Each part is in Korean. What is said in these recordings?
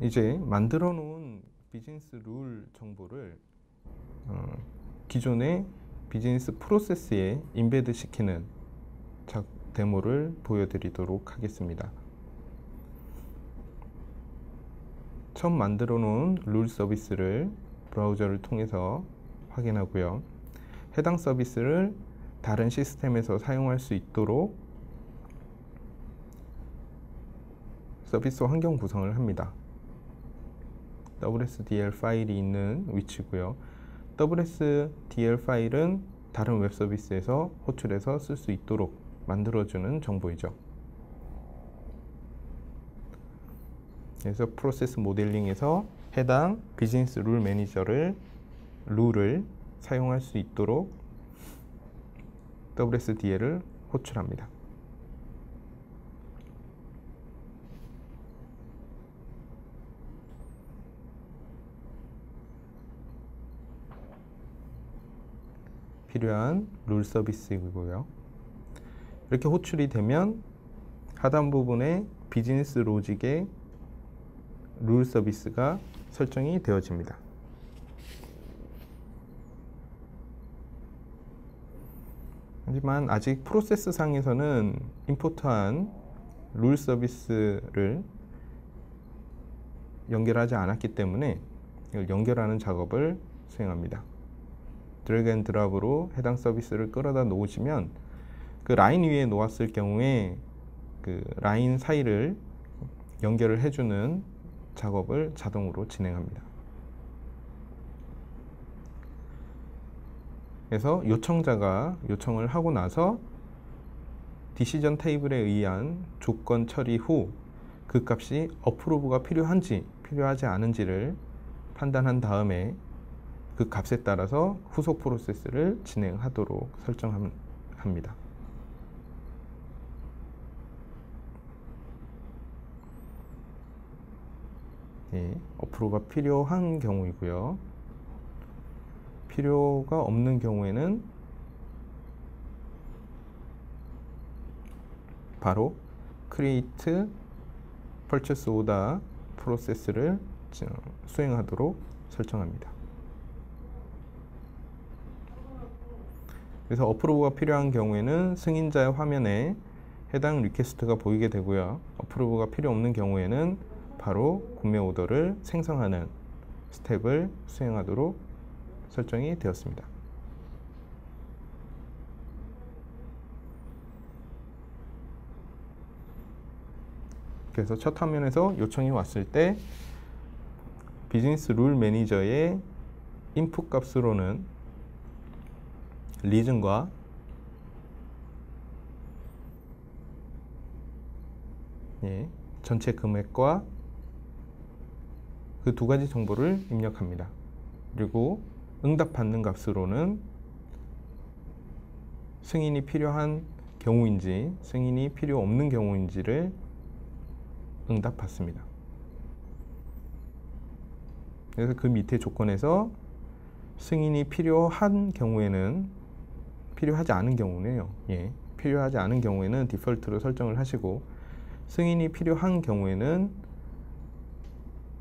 이제 만들어 놓은 비즈니스 룰 정보를 어, 기존의 비즈니스 프로세스에 인베드 시키는 작 데모를 보여드리도록 하겠습니다. 처음 만들어 놓은 룰 서비스를 브라우저를 통해서 확인하고요. 해당 서비스를 다른 시스템에서 사용할 수 있도록 서비스 환경 구성을 합니다. WSDL 파일이 있는 위치고요. WSDL 파일은 다른 웹 서비스에서 호출해서 쓸 수 있도록 만들어주는 정보이죠. 그래서 프로세스 모델링에서 해당 비즈니스 룰 매니저를 룰을 사용할 수 있도록 WSDL을 호출합니다. 필요한 룰 서비스이고요. 이렇게 호출이 되면 하단 부분에 비즈니스 로직의 룰 서비스가 설정이 되어집니다. 하지만 아직 프로세스 상에서는 임포트한 룰 서비스를 연결하지 않았기 때문에 연결하는 작업을 수행합니다. 드래그 앤 드랍으로 해당 서비스를 끌어다 놓으시면 그 라인 위에 놓았을 경우에 그 라인 사이를 연결을 해주는 작업을 자동으로 진행합니다. 그래서 요청자가 요청을 하고 나서 디시전 테이블에 의한 조건 처리 후 그 값이 어프로브가 필요한지 필요하지 않은지를 판단한 다음에 그 값에 따라서 후속 프로세스를 진행하도록 설정합니다. 예, 어프로가 필요한 경우이고요. 필요가 없는 경우에는 바로 create purchase order 프로세스를 수행하도록 설정합니다. 그래서 어프로브가 필요한 경우에는 승인자의 화면에 해당 리퀘스트가 보이게 되고요. 어프로브가 필요 없는 경우에는 바로 구매 오더를 생성하는 스텝을 수행하도록 설정이 되었습니다. 그래서 첫 화면에서 요청이 왔을 때 비즈니스 룰 매니저의 인풋 값으로는 리즌과 예, 전체 금액과 그 두 가지 정보를 입력합니다. 그리고 응답 받는 값으로는 승인이 필요한 경우인지 승인이 필요 없는 경우인지를 응답 받습니다. 그래서 그 밑에 조건에서 승인이 필요한 경우에는 필요하지 않은 경우네요. 예, 필요하지 않은 경우에는 디폴트로 설정을 하시고 승인이 필요한 경우에는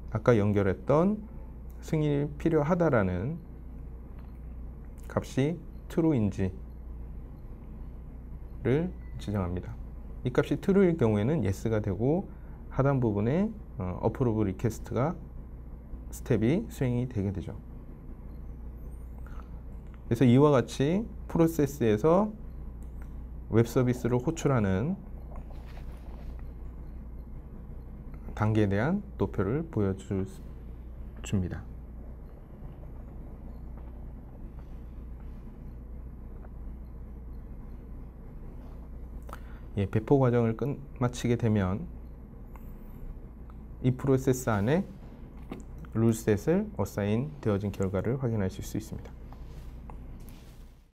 아까 연결했던 승인이 필요하다라는 값이 true인지를 지정합니다. 이 값이 true일 경우에는 yes가 되고 하단 부분에 어, approve request가 스텝이 수행이 되게 되죠. 그래서 이와 같이 프로세스에서 웹 서비스를 호출하는 단계에 대한 도표를 보여줍니다. 예, 배포 과정을 끝 마치게 되면 이 프로세스 안에 룰셋을 어사인 되어진 결과를 확인하실 수 있습니다.